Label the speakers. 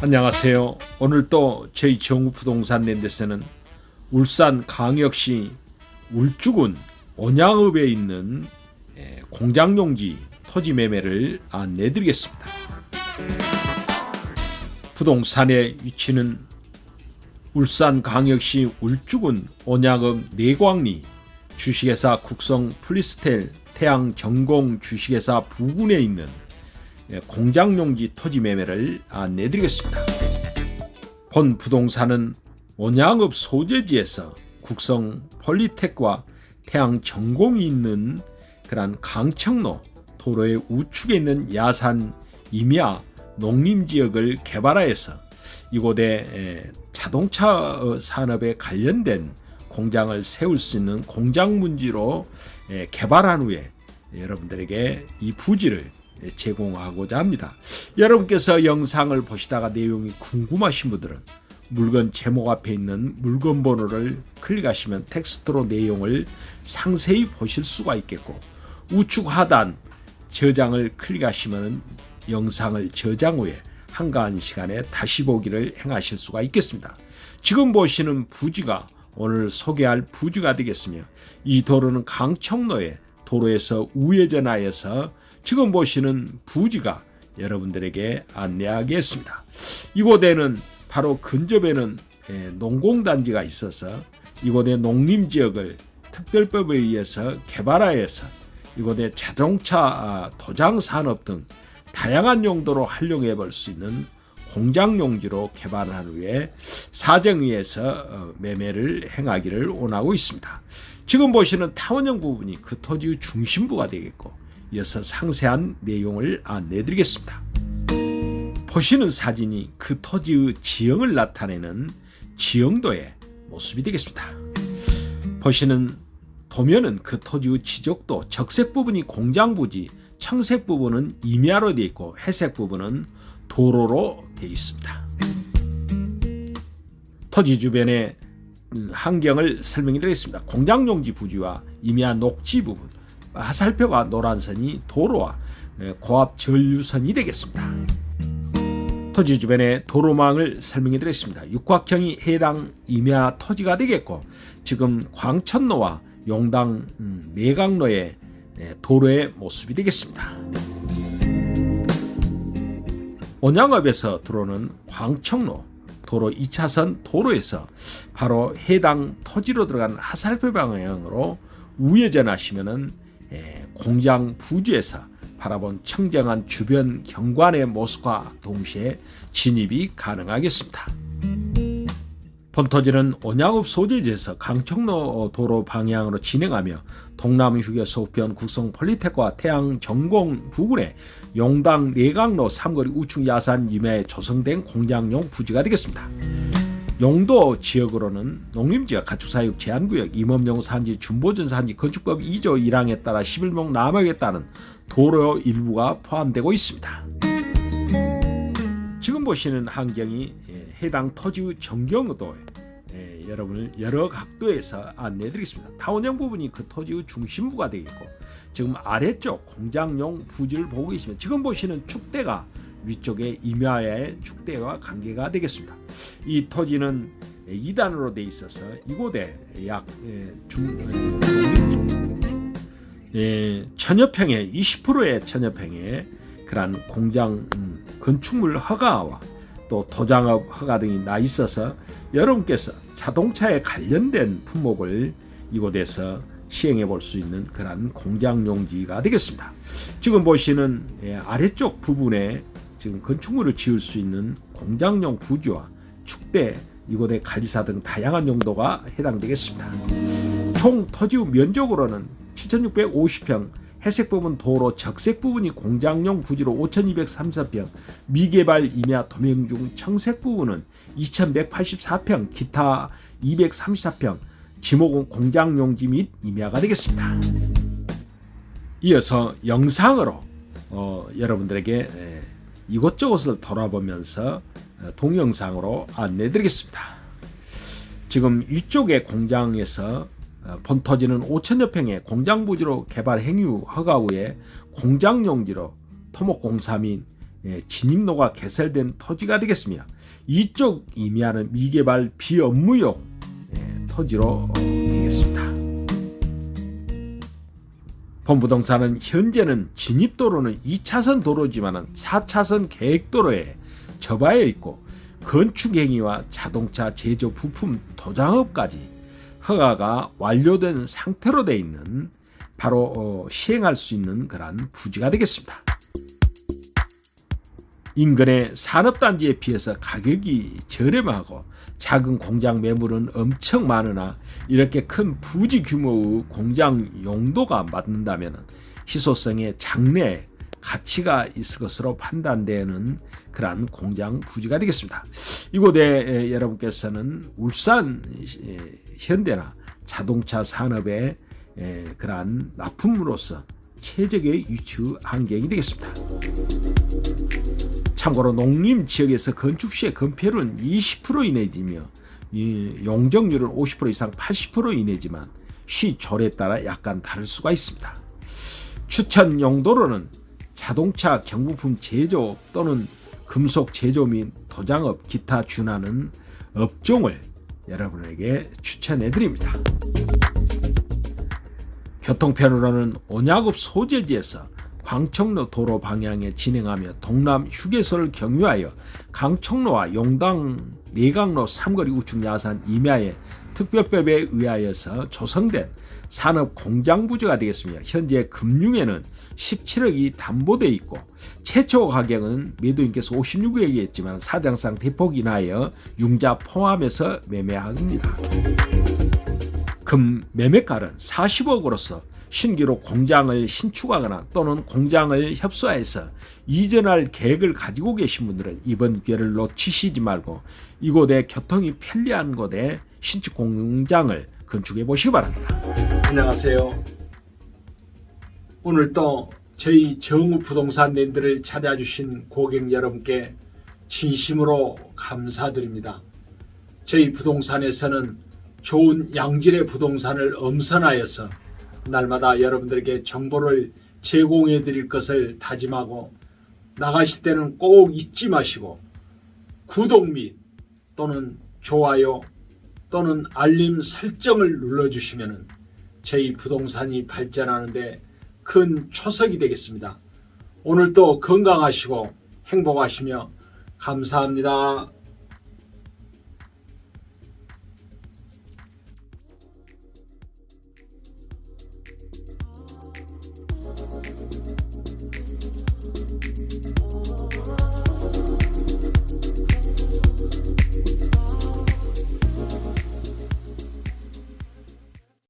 Speaker 1: 안녕하세요. 오늘 또 저희 정부부동산 랜드에서는 울산 강역시 울주군 온양읍에 있는 예, 공장용지 토지 매매를 안내드리겠습니다. 부동산의 위치는 울산 강역시 울주군 온양읍 내광리 주식회사 국성 플리스텔 태양 전공 주식회사 부군에 있는 예, 공장용지 토지 매매를 안내드리겠습니다. 본 부동산은 온양읍 소재지에서 국성 폴리텍과 태양 전공이 있는 그런 강청로 도로의 우측에 있는 야산 임야 농림지역을 개발하여서 이곳에 에, 자동차 산업에 관련된 공장을 세울 수 있는 공장 문지로 에, 개발한 후에 여러분들에게 이 부지를 제공하고자 합니다. 여러분께서 영상을 보시다가 내용이 궁금하신 분들은 물건 제목 앞에 있는 물건 번호를 클릭하시면 텍스트로 내용을 상세히 보실 수가 있겠고 우측 하단 저장을 클릭하시면 영상을 저장 후에 한가한 시간에 다시 보기를 행하실 수가 있겠습니다. 지금 보시는 부지가 오늘 소개할 부지가 되겠으며 이 도로는 강청로에 도로에서 우회전하여서 지금 보시는 부지가 여러분들에게 안내하겠습니다. 이곳에는 바로 근접에는 예, 농공단지가 있어서 이곳의 농림지역을 특별법에 의해서 개발하여서 이곳에 자동차 아, 도장 산업 등 다양한 용도로 활용해 볼 수 있는 공장 용지로 개발한 후에 사정위에서 어, 매매를 행하기를 원하고 있습니다. 지금 보시는 타원형 부분이 그 토지의 중심부가 되겠고 이어서 상세한 내용을 안내 드리겠습니다. 보시는 사진이 그 토지의 지형을 나타내는 지형도의 모습이 되겠습니다. 보시는 도면은 그 토지의 지적도 적색 부분이 공장 부지, 청색 부분은 임야로 되어 있고 회색 부분은 도로로 되어 있습니다. 토지 주변의 환경을 설명해 드리겠습니다. 공장 용지 부지와 임야 녹지 부분, 화살표가 노란 선이 도로와 고압 전류선이 되겠습니다. 토지 주변의 도로망을 설명해 드렸습니다. 육각형이 해당 임야 토지가 되겠고 지금 광천로와 용당 음, 내강로의 도로의 모습이 되겠습니다. 온양읍에서 들어오는 광청로 도로 2차선 도로에서 바로 해당 토지로 들어간 하살표 방향으로 우회전하시면은 공장 부지에서 바라본 청정한 주변 경관의 모습과 동시에 진입이 가능하겠습니다. 본토지는 온양읍 소재지에서 강청로 도로 방향으로 진행하며 동남 휴게소 우편 국성 폴리텍과 태양 전공 부근의 용당 내강로 삼거리 우측 야산 임야에 조성된 공장용 부지가 되겠습니다. 용도 지역으로는 농림지역 가축사육 제한구역 임업용 산지 준보전 산지 건축법 2조 1항에 따라 11목 남역에 따른 도로 일부가 포함되고 있습니다. 지금 보시는 환경이 예, 해당 토지 전경도 예, 여러분을 여러 각도에서 안내드리겠습니다. 타원형 부분이 그 토지의 중심부가 되겠고 지금 아래쪽 공장용 부지를 보고 계시면 지금 보시는 축대가 위쪽에 임야의 축대와 관계가 되겠습니다. 이 토지는 2단으로 돼 있어서 이곳에 약 예, 중, 예, 천여 평에 20%의 천여 평에 그러한 공장 음, 건축물 허가와 또 도장업 허가 등이 나 있어서 여러분께서 자동차에 관련된 품목을 이곳에서 시행해 볼 수 있는 그러한 공장 용지가 되겠습니다. 지금 보시는 예, 아래쪽 부분에 지금 건축물을 지을 수 있는 공장용 부지와 축대 이곳의 관리사 등 다양한 용도가 해당되겠습니다. 총 토지 면적으로는 7,650평, 회색 부분 도로, 적색 부분이 공장용 부지로 5,234평, 미개발 임야 도명 중 청색 부분은 2,184평, 기타 234평, 지목은 공장용지 및 임야가 되겠습니다. 이어서 영상으로 어, 여러분들에게 에, 이곳저곳을 돌아보면서 어, 동영상으로 안내 드리겠습니다. 지금 위쪽의 공장에서 어, 본토지는 5천여 평의 공장 부지로 개발 행위 허가 후에 공장 용지로 토목공사 및 예, 진입로가 개설된 토지가 되겠으며 이쪽 임야는 미개발 비업무용 예, 토지로 되겠습니다. 본부동산은 현재는 진입도로는 2차선 도로지만 4차선 계획도로에 접하여 있고 건축행위와 자동차 제조 부품 도장업까지 허가가 완료된 상태로 돼 있는 바로 어, 시행할 수 있는 그러한 부지가 되겠습니다. 인근의 산업단지에 비해서 가격이 저렴하고 작은 공장 매물은 엄청 많으나 이렇게 큰 부지 규모의 공장 용도가 맞는다면 희소성의 장래 가치가 있을 것으로 판단되는 그러한 공장 부지가 되겠습니다. 이곳에 에, 여러분께서는 울산 에, 현대나 자동차 산업의 에, 그러한 납품으로서 최적의 위치 환경이 되겠습니다. 참고로 농림 지역에서 건축 시의 건폐율은 20% 이내이며 이 용적률은 50% 이상 80% 이내지만 시 조례에 따라 약간 다를 수가 있습니다. 추천 용도로는 자동차 경부품 제조 또는 금속 제조 및 도장업 기타 준하는 업종을 여러분에게 추천해 드립니다. 교통편으로는 온야급 소재지에서 광청로 도로 방향에 진행하며 동남 휴게소를 경유하여 강청로와 용당 내강로 삼거리 우측 야산 임야에 특별법에 의하여서 조성된 산업 공장 부지가 되겠습니다. 현재 금융에는 17억이 담보돼 있고 최초 가격은 매도인께서 56억이 했지만 사장상 대폭 인하여 융자 포함해서 매매합니다. 금 매매가는 40억으로서 신규로 공장을 신축하거나 또는 공장을 협소해서 이전할 계획을 가지고 계신 분들은 이번 기회를 놓치시지 말고 이곳에 교통이 편리한 곳에 신축 공장을 건축해 보시기 바랍니다.
Speaker 2: 안녕하세요. 오늘 또 저희 정우 부동산 랜드를 찾아주신 고객 여러분께 진심으로 감사드립니다. 저희 부동산에서는 좋은 양질의 부동산을 엄선하여서 날마다 여러분들에게 정보를 제공해 드릴 것을 다짐하고 나가실 때는 꼭 잊지 마시고 구독 및 또는 좋아요 또는 알림 설정을 눌러주시면 저희 부동산이 발전하는데 큰 초석이 되겠습니다. 오늘도 건강하시고 행복하시며 감사합니다. Thank you.